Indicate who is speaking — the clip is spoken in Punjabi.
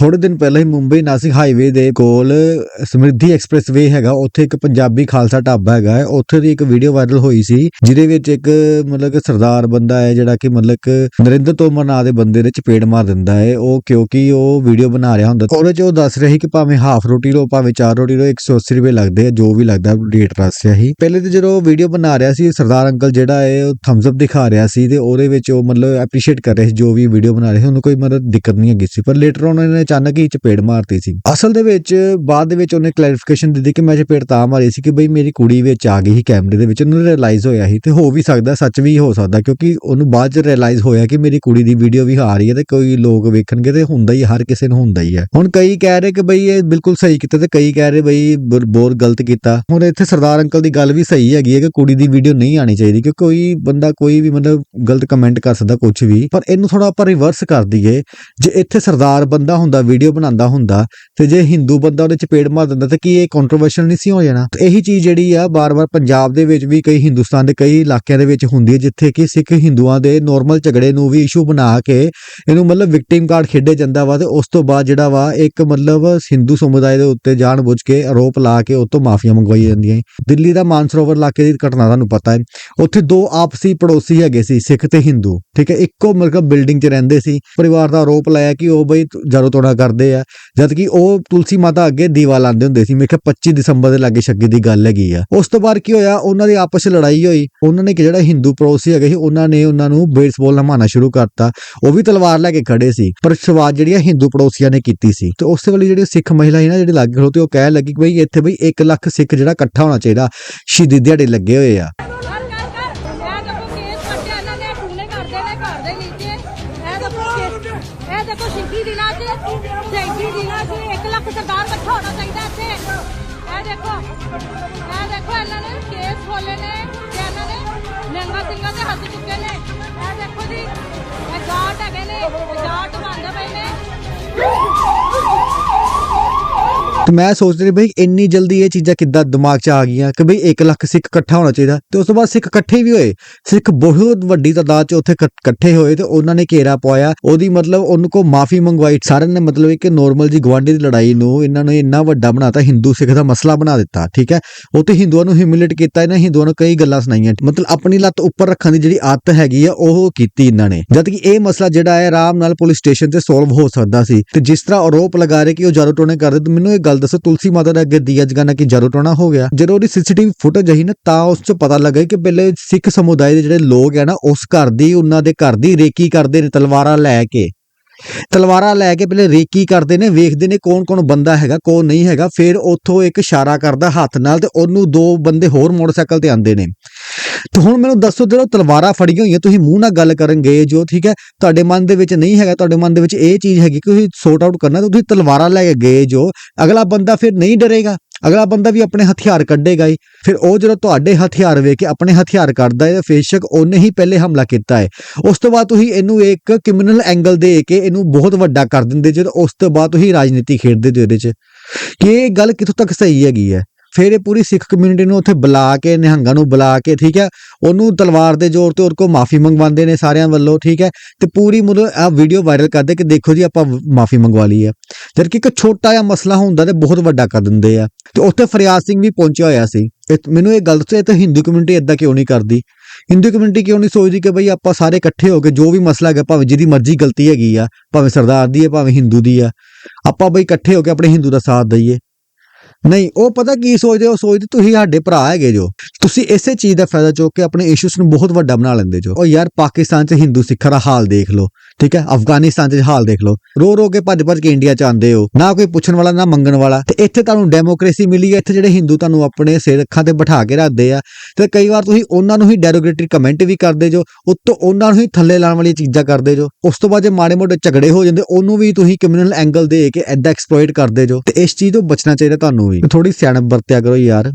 Speaker 1: ਥੋੜੇ ਦਿਨ ਪਹਿਲਾਂ ਹੀ ਮੁੰਬਈ ਨਾਸਿਕ ਹਾਈਵੇ ਦੇ ਕੋਲ ਸਮਰਿੱਧੀ ਐਕਸਪ੍ਰੈਸਵੇ ਹੈਗਾ। ਉੱਥੇ ਇੱਕ ਪੰਜਾਬੀ ਖਾਲਸਾ ਢਾਬਾ ਹੈਗਾ ਹੈ। ਉੱਥੇ ਦੀ ਇੱਕ ਵੀਡੀਓ ਵਾਇਰਲ ਹੋਈ ਸੀ, ਜਿਹਦੇ ਵਿੱਚ ਇੱਕ ਮਤਲਬ ਕਿ ਸਰਦਾਰ ਬੰਦਾ ਹੈ, ਜਿਹੜਾ ਕਿ ਮਤਲਬ ਕਿ ਨਰਿੰਦਰ ਤੋਮਰ ਨਾਂ ਦੇ ਬੰਦੇ ਦੇ ਚਪੇੜ ਮਾਰ ਦਿੰਦਾ ਹੈ। ਉਹ ਕਿਉਂਕਿ ਉਹ ਵੀਡੀਓ ਬਣਾ ਰਿਹਾ ਹੁੰਦਾ। ਉਹਦੇ 'ਚ ਉਹ ਦੱਸ ਰਿਹਾ ਸੀ ਕਿ ਭਾਵੇਂ ਹਾਫ ਰੋਟੀ ਲਓ, ਭਾਵੇਂ ਚਾਰ ਰੋਟੀ ਲਓ 180 ਰੁਪਏ ਲੱਗਦੇ ਆ, ਜੋ ਵੀ ਲੱਗਦਾ, ਰੇਟ ਦੱਸ ਰਿਹਾ ਸੀ। ਪਹਿਲੇ ਤੇ ਜਦੋਂ ਵੀਡੀਓ ਬਣਾ ਰਿਹਾ ਸੀ, ਸਰਦਾਰ ਅੰਕਲ ਜਿਹੜਾ ਹੈ, ਉਹ ਥੰਬਸ ਅਪ ਦਿਖਾ ਰਿਹਾ ਸੀ ਤੇ ਉਹਦੇ ਵਿੱਚ ਉਹ ਮਤਲਬ ਐਪਰੀਸ਼ੀਏਟ ਕਰ ਰਿਹਾ ਸੀ, ਜੋ ਵੀ ਵੀਡੀਓ ਬਣਾ ਰਿਹਾ ਸੀ, ਉਹਨੂੰ ਕੋਈ ਮਤਲਬ ਦਿੱਕਤ ਨਹੀਂ ਹੈਗੀ ਸੀ। ਪਰ ਲੇਟਰ ਉਹਨਾਂ ਨੇ ਅਚਾਨਕ ਹੀ ਚਪੇੜ ਮਾਰਤੀ ਸੀ। ਅਸਲ ਦੇ ਵਿੱਚ ਬਾਅਦ ਦੇ ਵਿੱਚ ਉਹਨੇ ਕਲੈਰੀਫਿਕੇਸ਼ਨ ਦਿੱਤੀ ਕਿ ਮੈਂ ਚਪੇੜ ਤਾਂ ਮਾਰੀ ਸੀ ਕਿ ਬਈ ਮੇਰੀ ਕੁੜੀ ਵਿੱਚ ਆ ਗਈ ਸੀ, ਕੈਮਰੇ ਦੇ ਵਿੱਚ ਉਹਨੂੰ ਰਿਅਲਾਈਜ਼ ਹੋਇਆ ਸੀ ਤੇ ਹੋ ਵੀ ਸਕਦਾ, ਸੱਚ ਵੀ ਹੋ ਸਕਦਾ ਕਿਉਂਕਿ ਉਹਨੂੰ ਬਾਅਦ ਚ ਰਿਅਲਾਈਜ਼ ਹੋਇਆ ਕਿ ਮੇਰੀ ਕੁੜੀ ਦੀ ਵੀਡੀਓ ਵੀ ਆ ਰਹੀ ਹੈ ਤੇ ਕੋਈ ਲੋਕ ਵੇਖਣਗੇ ਤੇ ਹੁੰਦਾ ਹੀ ਹਰ ਕਿਸੇ ਨੂੰ ਹੁੰਦਾ ਹੀ ਹੈ। ਹੁਣ ਕਈ ਕਹਿ ਰਹੇ ਕਿ ਬਈ ਇਹ ਬਿਲਕੁਲ ਸਹੀ ਕੀਤਾ ਤੇ ਕਈ ਕਹਿ ਰਹੇ ਬਈ ਬਹੁਤ ਗਲਤ ਕੀਤਾ। ਹੁਣ ਇੱਥੇ ਸਰਦਾਰ ਅੰਕਲ ਦੀ ਗੱਲ ਵੀ ਸਹੀ ਹੈਗੀ ਹੈ ਕਿ ਕੁੜੀ ਦੀ ਵੀਡੀਓ ਨਹੀਂ ਆਣੀ ਚਾਹੀਦੀ ਕਿ ਕੋਈ ਬੰਦਾ ਕੋਈ ਵੀ ਮਤਲਬ ਗਲਤ ਕਮੈਂਟ ਕਰ ਸਕਦਾ ਕੁਝ ਵੀ, ਪਰ ਇਹਨੂੰ ਥੋੜਾ ਆਪਾਂ ਰਿਵਰਸ ਕਰ ਦਈਏ। ਜੇ ਇੱਥੇ ਸਰਦਾਰ ਬੰਦਾ ਹੁੰਦਾ ਵੀਡੀਓ ਬਣਾਉਂਦਾ ਹੁੰਦਾ ਤੇ ਜੇ ਹਿੰਦੂ ਬੰਦਾ ਉਹਦੇ ਚਪੇੜ ਮਾਰ ਦਿੰਦਾ ਤੇ ਕੀ ਇਹ ਕੰਟਰੋਵਰਸ਼ਲ ਨਹੀਂ ਸੀ ਹੋ ਜਾਣਾ? ਤੇ ਇਹੀ ਚੀਜ਼ ਜਿਹੜੀ ਆ ਬਾਰ-ਬਾਰ ਪੰਜਾਬ ਦੇ ਵਿੱਚ ਵੀ ਕਈ ਹਿੰਦੁਸਤਾਨ ਦੇ ਕਈ ਇਲਾਕਿਆਂ ਦੇ ਵਿੱਚ ਹੁੰਦੀ ਹੈ, ਜਿੱਥੇ ਕਿ ਸਿੱਖ ਹਿੰਦੂਆਂ ਦੇ ਨਾਰਮਲ ਝਗੜੇ ਨੂੰ ਵੀ ਇਸ਼ੂ ਬਣਾ ਕੇ ਇਹਨੂੰ ਮਤਲਬ ਵਿਕਟਿਮ ਕਾਰਡ ਖੇਡੇ ਜਾਂਦਾ ਵਾ ਤੇ ਉਸ ਤੋਂ ਬਾਅਦ ਜਿਹੜਾ ਵਾ ਇੱਕ ਮਤਲਬ ਹਿੰਦੂ ਸਮੁਦਾਇ ਦੇ ਉੱਤੇ ਜਾਣਬੁੱਝ ਕੇ ਆਰੋਪ ਲਾ ਕੇ ਉਹ ਤੋਂ ਮਾਫੀਆਂ ਮੰਗਵਾਈ ਜਾਂਦੀਆਂ ਸੀ। ਦਿੱਲੀ ਦਾ ਮਾਨਸਰੋਵਰ ਇਲਾਕੇ ਦੀ ਘਟਨਾ ਤੁਹਾਨੂੰ ਪਤਾ ਹੈ। ਉੱਥੇ ਦੋ ਆਪਸੀ ਪੜੋਸੀ ਹੈਗੇ ਸੀ, ਸਿੱਖ ਤੇ ਹਿੰਦੂ, ਠੀਕ ਹੈ? ਇੱਕੋ ਮਤਲਬ ਬਿਲਡਿੰਗ 'ਚ ਰਹਿੰਦੇ ਸੀ। ਪਰਿਵਾਰ ਦਾ ਆਰੋਪ ਲਾਇਆ ਕਿ ਉਹ ਬਈ ਜਦੋਂ ਜਰੋ ਤੋੜਾ ਕਰਦੇ ਆ, ਜਦ ਕਿ ਉਹ ਤੁਲਸੀ ਮਾਤਾ ਅੱਗੇ ਦੀਵਾ ਲਾਉਂਦੇ ਹੁੰਦੇ ਸੀ। ਮੇਰੇ ਖਿਆਲ 25 ਦਸੰਬਰ ਦੇ ਲਾਗੇ ਛੱਗੇ ਦੀ ਗੱਲ ਹੈਗੀ ਆ। ਉਸ ਤੋਂ ਬਾਅਦ ਕੀ ਹੋਇਆ, ਉਹਨਾਂ ਦੀ ਆਪਸ 'ਚ ਲੜਾਈ ਹੋਈ। ਉਹਨਾਂ ਨੇ ਕਿ ਜਿਹੜਾ ਹਿੰਦੂ ਪੜੋਸੀ ਹੈਗੇ ਸੀ ਉਹਨਾਂ ਨੇ ਉਹਨਾਂ ਨੂੰ ਬੇਸਬਾਲ ਨਾਲ ਮਾਰਨਾ ਸ਼ੁਰੂ ਕਰਤਾ। ਉਹ ਵੀ ਤਲਵਾਰ ਲੈ ਕੇ ਖੜੇ ਸੀ, ਪਰ ਸ਼ੁਰੂਆਤ ਜਿਹੜੀ ਆ ਹਿੰਦੂ ਪੜੋਸੀਆਂ ਨੇ ਕੀਤੀ ਸੀ। ਤੇ ਉਸ ਵੇਲੇ ਜਿਹੜੀ ਸਿੱਖ ਮਹਿਲਾ ਸੀ ਨਾ, ਜਿਹੜੀ ਲੱਗ ਖਲੋਤੇ ਉਹ ਕਹਿ ਲੱਗੀ ਕਿ ਬਈ ਇੱਥੇ ਬਈ 1 ਲੱਖ ਸਿੱਖ ਜਿਹੜਾ ਇਕੱਠਾ ਹੋਣਾ ਚਾਹੀਦਾ, ਸ਼ਹੀਦੀ ਦਿਹਾੜੇ ਲੱਗੇ ਹੋਏ ਆ।
Speaker 2: ਹੋਣਾ ਚਾਹੀਦਾ ਇੱਥੇ। ਇਹ ਦੇਖੋ ਇਹ ਦੇਖੋ ਇਹਨਾਂ ਨੇ ਕੇਸ ਖੋਲੇ ਨੇ ਤੇ ਇਹਨਾਂ ਨੇ ਨੰਗਾ ਸਿੰਘਾਂ ਦੇ ਹੱਥ ਚੁੱਕੇ ਨੇ। ਇਹ ਦੇਖੋ ਜੀ, ਇਹ ਜਾਟ ਹੈਗੇ ਨੇ, ਇਹ
Speaker 1: ਤੇ ਮੈਂ ਸੋਚ ਰਹੀ ਬਈ ਇੰਨੀ ਜਲਦੀ ਇਹ ਚੀਜ਼ਾਂ ਕਿੱਦਾਂ ਦਿਮਾਗ 'ਚ ਆ ਗਈਆਂ ਕਿ ਬਈ 1 ਲੱਖ ਸਿੱਖ ਇਕੱਠਾ ਹੋਣਾ ਚਾਹੀਦਾ ਤੇ ਉਸ ਤੋਂ ਬਾਅਦ ਸਿੱਖ ਇਕੱਠੇ ਵੀ ਹੋਏ। ਸਿੱਖ ਬਹੁਤ ਵੱਡੀ ਤਾਦਾਦ 'ਚ ਉੱਥੇ ਇਕੱਠੇ ਹੋਏ ਤੇ ਉਹਨਾਂ ਨੇ ਘੇਰਾ ਪਵਾਇਆ ਉਹਦੀ ਮਤਲਬ ਉਹਨੂੰ ਕੋ ਮਾਫੀ ਮੰਗਵਾਈ। ਸਾਰਿਆਂ ਨੇ ਮਤਲਬ ਇੱਕ ਨੋਰਮਲ ਜੀ ਗਵਾਂਢੀ ਦੀ ਲੜਾਈ ਨੂੰ ਇਹਨਾਂ ਨੇ ਇੰਨਾ ਵੱਡਾ ਬਣਾਤਾ, ਹਿੰਦੂ ਸਿੱਖ ਦਾ ਮਸਲਾ ਬਣਾ ਦਿੱਤਾ, ਠੀਕ ਹੈ? ਉੱਥੇ ਹਿੰਦੂਆਂ ਨੂੰ ਹਿਊਮਿਲੇਟ ਕੀਤਾ, ਇਹਨਾਂ ਹਿੰਦੂਆਂ ਨੂੰ ਕਈ ਗੱਲਾਂ ਸੁਣਾਈਆਂ। ਮਤਲਬ ਆਪਣੀ ਲੱਤ ਉੱਪਰ ਰੱਖਣ ਦੀ ਜਿਹੜੀ ਆਦਤ ਹੈਗੀ ਆ, ਉਹ ਕੀਤੀ ਇਹਨਾਂ ਨੇ। ਜਦ ਕਿ ਇਹ ਮਸਲਾ ਜਿਹੜਾ ਹੈ, ਆਰਾਮ ਨਾਲ ਪੁਲਿਸ ਸਟੇਸ਼ਨ ਤੇ ਸੋਲਵ ਹੋ ਸਕਦਾ ਸੀ। ਤੇ ਜਿਸ ਤਰ੍ਹਾਂ ਆਰੋਪ ਲਗਾ ਰਹੇ ਕਿ ਉਹ ਜਾਰੋ ਟੋਣੇ ਕਰਦੇ ਮੈਨੂੰ ਇਹ ਗੱਲ ਦੱਸੋ, ਤੁਲਸੀ ਮਾਤਾ ਦੇ ਅੱਗੇ ਦੀਆ ਜਗਾਣਾ ਕਿ ਜਾਰੋ ਟੋਣਾ ਹੋ ਗਿਆ। ਜਦੋਂ ਉਹਦੀ ਸੀਸੀਟੀਵੀ ਫੁਟੇਜ ਆਈ ਨਾ, ਤਾਂ ਉਸ ਚ ਪਤਾ ਲੱਗਾ ਕਿ ਪਹਿਲੇ ਸਿੱਖ ਸਮੁਦਾਇ ਦੇ ਜਿਹੜੇ ਲੋਕ ਆ ਨਾ, ਉਸ ਘਰ ਦੀ, ਉਹਨਾਂ ਦੇ ਘਰ ਦੀ ਰੇਕੀ ਕਰਦੇ ਨੇ, ਤਲਵਾਰਾਂ ਲੈ ਕੇ। ਤਲਵਾਰਾਂ ਲੈ ਕੇ ਪਹਿਲੇ ਰੇਕੀ ਕਰਦੇ ਨੇ, ਵੇਖਦੇ ਨੇ ਕੌਣ ਕੌਣ ਬੰਦਾ ਹੈਗਾ, ਕੌਣ ਨਹੀਂ ਹੈਗਾ, ਫਿਰ ਉੱਥੋਂ ਇੱਕ ਇਸ਼ਾਰਾ ਕਰਦਾ ਹੱਥ ਨਾਲ ਤੇ ਉਹਨੂੰ ਦੋ ਬੰਦੇ ਹੋਰ ਮੋਟਰਸਾਈਕਲ ਤੇ ਆਉਂਦੇ ਨੇ। ਤੇ ਹੁਣ ਮੈਨੂੰ ਦੱਸੋ, ਜਦੋਂ ਤਲਵਾਰਾਂ ਫੜੀਆਂ ਹੋਈਆਂ, ਤੁਸੀਂ ਮੂੰਹ ਨਾਲ ਗੱਲ ਕਰਨ ਗਏ ਜੋ ਠੀਕ ਹੈ, ਤੁਹਾਡੇ ਮਨ ਦੇ ਵਿੱਚ ਨਹੀਂ ਹੈਗਾ, ਤੁਹਾਡੇ ਮਨ ਦੇ ਵਿੱਚ ਇਹ ਚੀਜ਼ ਹੈਗੀ ਕਿ ਤੁਸੀਂ ਸੌਟ ਆਊਟ ਕਰਨਾ, ਤਾਂ ਤੁਸੀਂ ਤਲਵਾਰਾਂ ਲੈ ਕੇ ਗਏ ਜੋ, ਅਗਲਾ ਬੰਦਾ ਫਿਰ ਨਹੀਂ ਡਰੇਗਾ। ਅਗਲਾ ਬੰਦਾ ਵੀ ਆਪਣੇ ਹਥਿਆਰ ਕੱਢੇਗਾ ਹੀ ਫਿਰ ਉਹ ਜਦੋਂ ਤੁਹਾਡੇ ਹਥਿਆਰ ਵੇਖ ਕੇ ਆਪਣੇ ਹਥਿਆਰ ਕੱਢਦਾ ਹੈ ਤਾਂ ਫੇਸ਼ਕ ਉਹਨੇ ਹੀ ਪਹਿਲੇ ਹਮਲਾ ਕੀਤਾ ਹੈ ਉਸ ਤੋਂ ਬਾਅਦ ਤੁਸੀਂ ਇਹਨੂੰ ਇੱਕ ਕ੍ਰਿਮੀਨਲ ਐਂਗਲ ਦੇ ਕੇ ਇਹਨੂੰ ਬਹੁਤ ਵੱਡਾ ਕਰ ਦਿੰਦੇ ਜਦੋਂ ਉਸ ਤੋਂ ਬਾਅਦ ਤੁਸੀਂ ਰਾਜਨੀਤੀ ਖੇਡਦੇ ਜੋ ਇਹਦੇ 'ਚ। ਕਿ ਇਹ ਗੱਲ ਕਿੱਥੋਂ ਤੱਕ ਸਹੀ ਹੈਗੀ ਹੈ ਫਿਰ ਇਹ ਪੂਰੀ ਸਿੱਖ ਕਮਿਊਨਿਟੀ ਨੂੰ ਉੱਥੇ ਬੁਲਾ ਕੇ, ਨਿਹੰਗਾਂ ਨੂੰ ਬੁਲਾ ਕੇ, ਠੀਕ ਹੈ, ਉਹਨੂੰ ਤਲਵਾਰ ਦੇ ਜ਼ੋਰ ਤੇ ਉਹ ਕੋ ਮਾਫੀ ਮੰਗਵਾਉਂਦੇ ਨੇ ਸਾਰਿਆਂ ਵੱਲੋਂ, ਠੀਕ ਹੈ, ਤੇ ਪੂਰੀ ਮਤਲਬ ਆ ਵੀਡੀਓ ਵਾਇਰਲ ਕਰਦੇ ਕਿ ਦੇਖੋ ਜੀ ਆਪਾਂ ਮਾਫੀ ਮੰਗਵਾ ਲਈ ਹੈ। ਜਦ ਕਿ ਇੱਕ ਛੋਟਾ ਜਿਹਾ ਮਸਲਾ ਹੁੰਦਾ ਤੇ ਬਹੁਤ ਵੱਡਾ ਕਰ ਦਿੰਦੇ ਆ। ਤੇ ਉੱਥੇ ਫਰਿਆਦ ਸਿੰਘ ਵੀ ਪਹੁੰਚਿਆ ਹੋਇਆ ਸੀ। ਮੈਨੂੰ ਇਹ ਗੱਲ ਦੱਸੋ ਤਾਂ ਹਿੰਦੂ ਕਮਿਊਨਿਟੀ ਇਦਾਂ ਕਿਉਂ ਨਹੀਂ ਕਰਦੀ? ਹਿੰਦੂ ਕਮਿਊਨਿਟੀ ਕਿਉਂ ਨਹੀਂ ਸੋਚਦੀ ਕਿ ਬਈ ਆਪਾਂ ਸਾਰੇ ਇਕੱਠੇ ਹੋ ਕੇ ਜੋ ਵੀ ਮਸਲਾ ਹੈਗਾ, ਭਾਵੇਂ ਜਿਹਦੀ ਮਰਜ਼ੀ ਗਲਤੀ ਹੈਗੀ ਆ, ਭਾਵੇਂ ਸਰਦਾਰ ਦੀ ਹੈ, ਭਾਵੇਂ ਹਿੰਦੂ ਦੀ ਆ, ਆਪਾਂ ਬਈ ਇਕੱਠੇ ਹੋ ਕੇ ਆਪਣੇ ਹਿੰਦੂ ਦਾ ਸਾਥ ਦਈਏ। ਨਹੀਂ, ਉਹ ਪਤਾ ਕੀ ਸੋਚਦੇ ਉਹ ਸੋਚਦੇ ਤੁਸੀਂ ਸਾਡੇ ਭਰਾ ਹੈਗੇ ਜੋ। ਤੁਸੀਂ ਇਸੇ ਚੀਜ਼ ਦਾ ਫਾਇਦਾ ਚੁੱਕ ਕੇ ਆਪਣੇ ਇਸ਼ੂਸ ਨੂੰ ਬਹੁਤ ਵੱਡਾ ਬਣਾ ਲੈਂਦੇ ਜੋ। ਉਹ ਯਾਰ ਪਾਕਿਸਤਾਨ 'ਚ ਹਿੰਦੂ ਸਿੱਖਾਂ ਦਾ ਹਾਲ ਦੇਖ ਲਓ। ਠੀਕ ਹੈ? ਅਫਗਾਨਿਸਤਾਨ 'ਚ ਹਾਲ ਦੇਖ ਲਓ। ਰੋ ਰੋ ਕੇ ਭੱਜ ਭੱਜ ਕੇ ਇੰਡੀਆ 'ਚ ਆਉਂਦੇ ਹੋ। ਨਾ ਕੋਈ ਪੁੱਛਣ ਵਾਲਾ, ਨਾ ਮੰਗਣ ਵਾਲਾ। ਤੇ ਇੱਥੇ ਤੁਹਾਨੂੰ ਡੈਮੋਕ੍ਰੇਸੀ ਮਿਲੀ ਹੈ। ਇੱਥੇ ਜਿਹੜੇ ਹਿੰਦੂ ਤੁਹਾਨੂੰ ਆਪਣੇ ਸਿਰ ਅੱਖਾਂ ਤੇ ਬਿਠਾ ਕੇ ਰੱਖਦੇ ਆ। ਤੇ ਕਈ ਵਾਰ ਤੁਸੀਂ ਉਹਨਾਂ ਨੂੰ ਹੀ ਡੈਰੋਗੇਟਰੀ ਕਮੈਂਟ ਵੀ ਕਰਦੇ ਜੋ, ਉੱਤੋਂ ਉਹਨਾਂ ਨੂੰ ਹੀ ਥੱਲੇ ਲਾਉਣ ਵਾਲੀਆਂ ਚੀਜ਼ਾਂ ਕਰਦੇ ਜੋ। ਉਸ ਤੋਂ ਬਾਅਦ ਜੇ ਮਾੜੇ ਮੋਟੇ ਝਗੜੇ ਹੋ ਜਾਂਦੇ, ਉਹਨੂੰ ਵੀ ਤੁਸੀਂ ਕ੍ਰਿਮੀਨਲ ਐਂਗਲ ਦੇ ਕੇ ਐਦਾਂ ਐਕਸਪਲੋਇਟ ਕਰਦੇ ਜੋ। ਤੇ ਇਸ ਚੀਜ਼ ਤੋਂ ਬਚਣਾ ਚਾਹੀਦਾ ਤੁਹਾਨੂੰ ਵੀ। ਥੋੜੀ ਸਿਆਣਪ ਵਰਤਿਆ ਕਰੋ ਯਾਰ।